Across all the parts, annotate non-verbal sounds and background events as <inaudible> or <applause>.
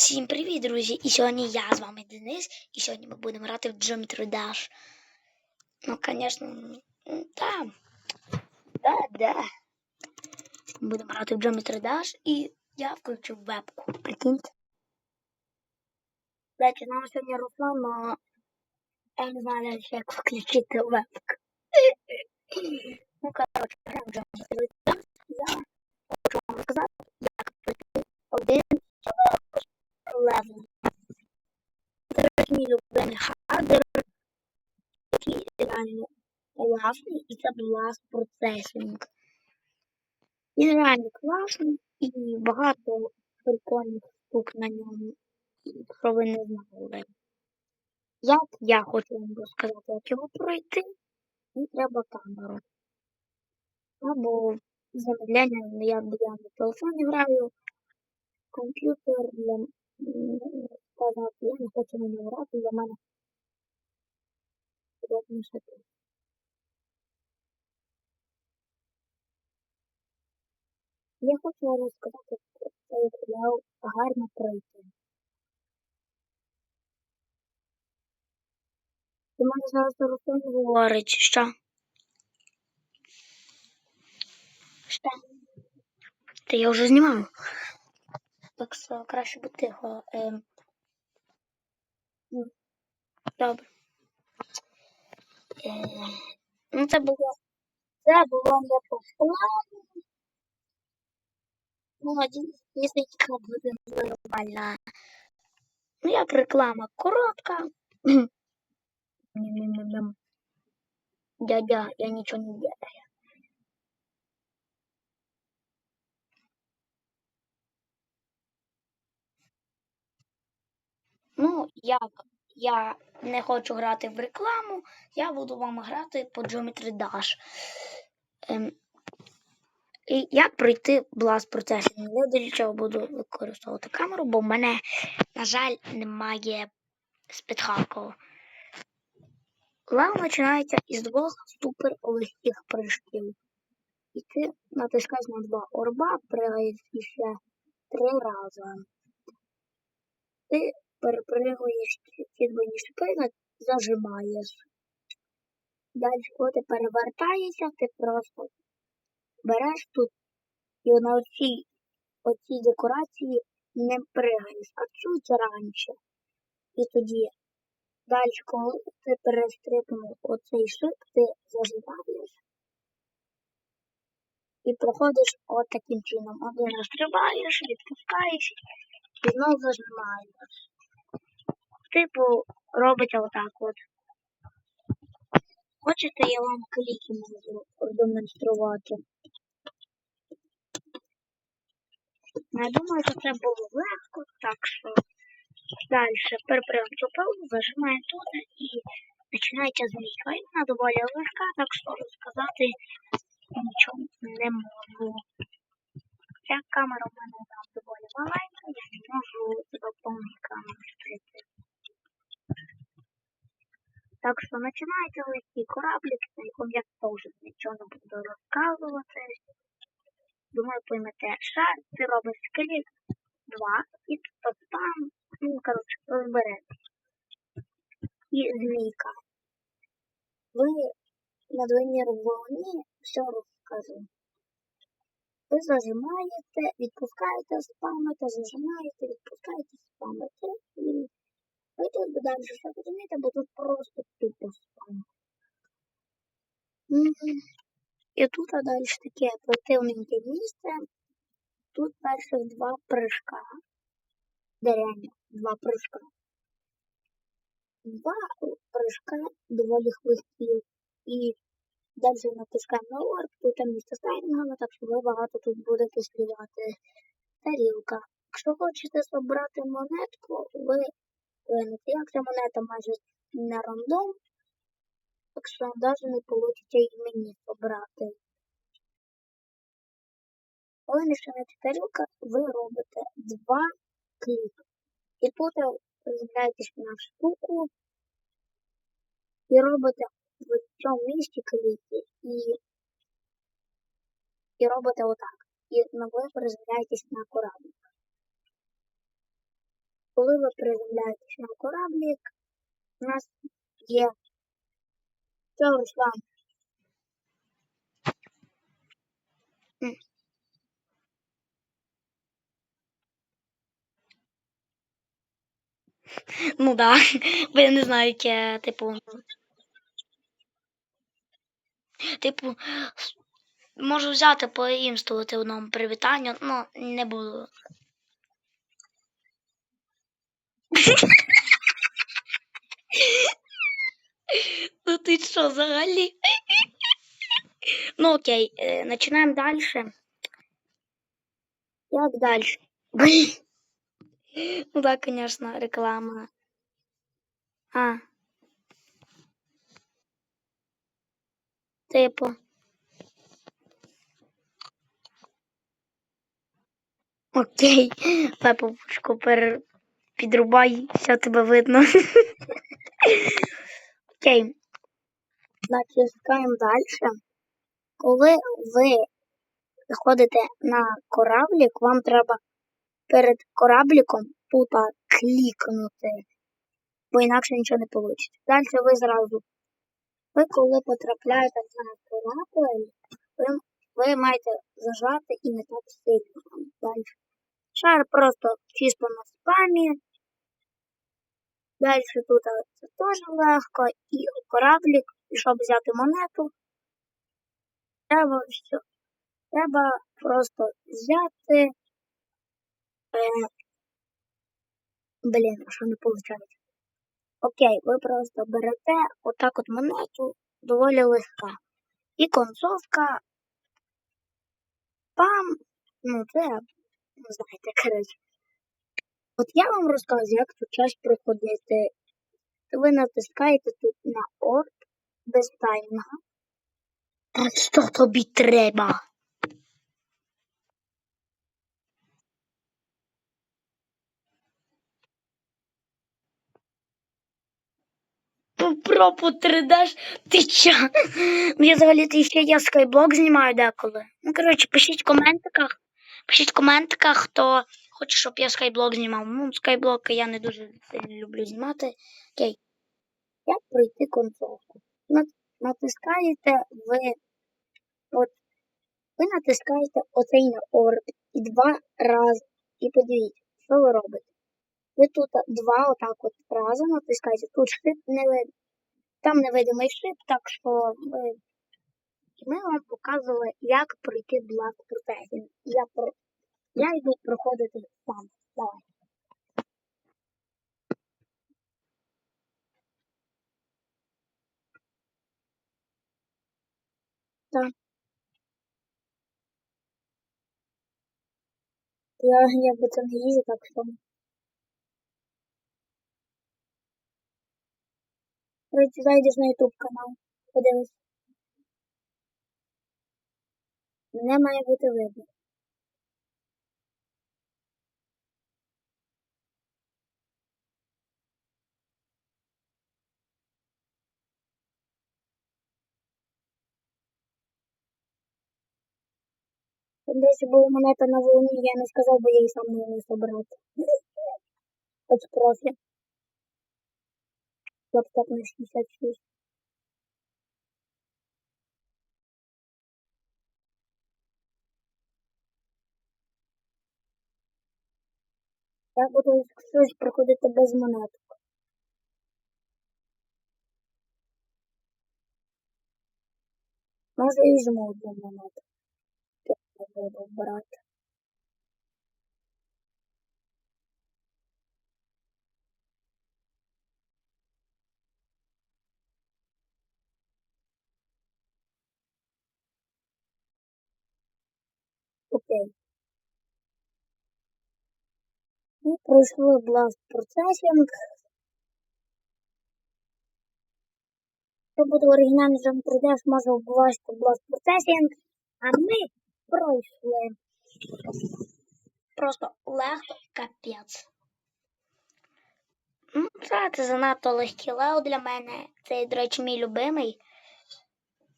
Всім привіт, друзі! І сьогодні я з вами Денис, і сьогодні ми будемо грати в Geometry Dash. Ну, звісно, да. Да, да. Будемо грати в Geometry Dash, і я включив вебку. Прикиньте. З нами сьогодні Руслан, но я не знаю як включити вебку. Ну, коротше, граємо Geometry Dash. Я хочу вам розказати, як пройти один левел. Це мій любимий хардер, який реально класний, і це Blast Processing. Він реально класний і багато прикольних штук на ньому, що ви не знали. Як я хочу вам розказати, як його пройти, мені треба камеру. Або замедлення, я, я на телефоні граю, комп'ютер для м, сказати, я не хочу нього грати, для мене удобніше тут. Я хочу вам розказати про це, як я гарно пройти. Ти мене зараз телефон говорить, що? Що? Та я вже знімаю. Так що краще бути тихо. Ем. Добре. Е, Ну, це було. Це було не по плану. Ну, один несколько буде нормально. Ну, як реклама коротка. Дядя, я нічого не делаю. Ну, як я не хочу грати в рекламу, я буду вам грати по Geometry Dash. Ем, і як пройти Blast Processing? Я для чого буду використовувати камеру, бо в мене, на жаль, немає спідхаку. Лава починається із двох супер легких прыжків. І ти натискаєш на два орба, пригаєш ще три рази. Ти перепригуєш двойні шипи, зажимаєш. Далі, коли ти перевертаєшся, ти просто береш тут і на оцій, оцій декорації не пригаєш, а чуть раніше. І тоді далі, коли ти перестрибнув оцей шип, ти зажимаєш і проходиш от таким чином. Один раз стрибаєш, відпускаєш і знову зажимаєш. Типу, робиться отак от. Хочете, я вам кліки можу продемонструвати? Я думаю, що це було легко, так що далі перепрям пилу, зажимаємо тут і починається змійка. І вона доволі легка, так що розказати нічого не можу. Ця камера в мене Так що починається легкий кораблик, на якому я теж нічого не буду розказувати. Думаю, поймете. Шар, ти робиш клік, два, і тут там, ну, коротше, розберете. І змійка. Ви на двойній волні все розкажу. Ви зажимаєте, відпускаєте, спамите, зажимаєте, відпускаєте, спамите. І ви тут би далі все розумієте, бо тут просто тупо спам. Мгм. І тут а далі таке противненьке місце. Тут перших два прыжка. Де реально два прыжка. Два прыжка доволі хвисті. І далі натискаємо на орб, тут там місце стайнгами, так що ви багато тут будете співати. Тарілка. Якщо хочете забрати монетку, ви винете. Як ця монета майже не рандом, так що навіть не вийде і мені побрати. Коли починається тарілка, ви робите два кліки. І тут ви на штуку і робите в цьому місці кліки і, і робите отак. І на ви приземляєтесь на корабль. Коли ви приземляєтесь на кораблік, у нас є. Що, Руслан? Ну да, бо я не знаю, яке, типу. Типу, можу взяти поімствувати одному привітанню, ну не буду. <laughs> Ну ти що, взагалі? Ну окей, е, починаємо далі. Як далі? <laughs> Ну так, звісно, реклама. А. Типу. Окей. <laughs> Пепочку пер... підрубай, все тебе видно. <laughs> Окей. Натискаємо далі. Коли ви заходите на кораблік, вам треба перед корабліком тут клікнути, бо інакше нічого не вийде. Далі ви зразу. Ви коли потрапляєте на корабль, ви, ви маєте зажати і не так сильно. Далі. Шар просто чисто на спамі. Далі тут це теж легко. І кораблік, і щоб взяти монету, треба все. Треба просто взяти. Е, блін, що не виходить? Окей, ви просто берете отак от монету, доволі легка. І концовка. Пам! Ну, це, ну, знаєте, коротше. От я вам розказую, як цю часть проходити. Ви натискаєте тут на орд без таймінга. Так що тобі треба? Попробуй 3D, ти чо? Ну, я взагалі ще я скайблок знімаю деколи. Ну, коротше, пишіть в коментиках. Пишіть в коментиках, хто хоче, щоб я скайблок знімав. Ну, скайблоки я не дуже люблю знімати. Окей. Як пройти концовку? Натискаєте ви. От, ви натискаєте оцей на орб і два рази. І подивіться, що ви робите. Ви тут два отак от рази натискаєте. Тут шип не видно. Там невидимий шип, так що ми вам показували, як пройти Black Protection. Я. я йду проходити сам. Давай. Так. Я якби це не їздю, так що. Короче, зайдеш на YouTube канал. Подивись. Мене має бути видно. Десь була монета на волні, я не сказав, бо я її сам не вмів собрати. Хоч профі. Лаптоп на 66. Я буду щось проходити без монеток. Може і візьму одну монету. Буду брати. Окей. Ми пройшли Blast Processing. Хто буде оригінальний жам 3D, може вбивати Blast Processing. А ми пройшли. Просто легко капець. Ну, Це, це занадто легкий лео для мене. Це, до речі, мій любимий.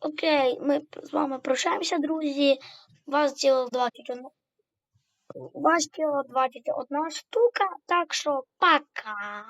Окей, ми з вами прощаємося, друзі. Вас тютюни. У вас ще 21 штука, так що пока.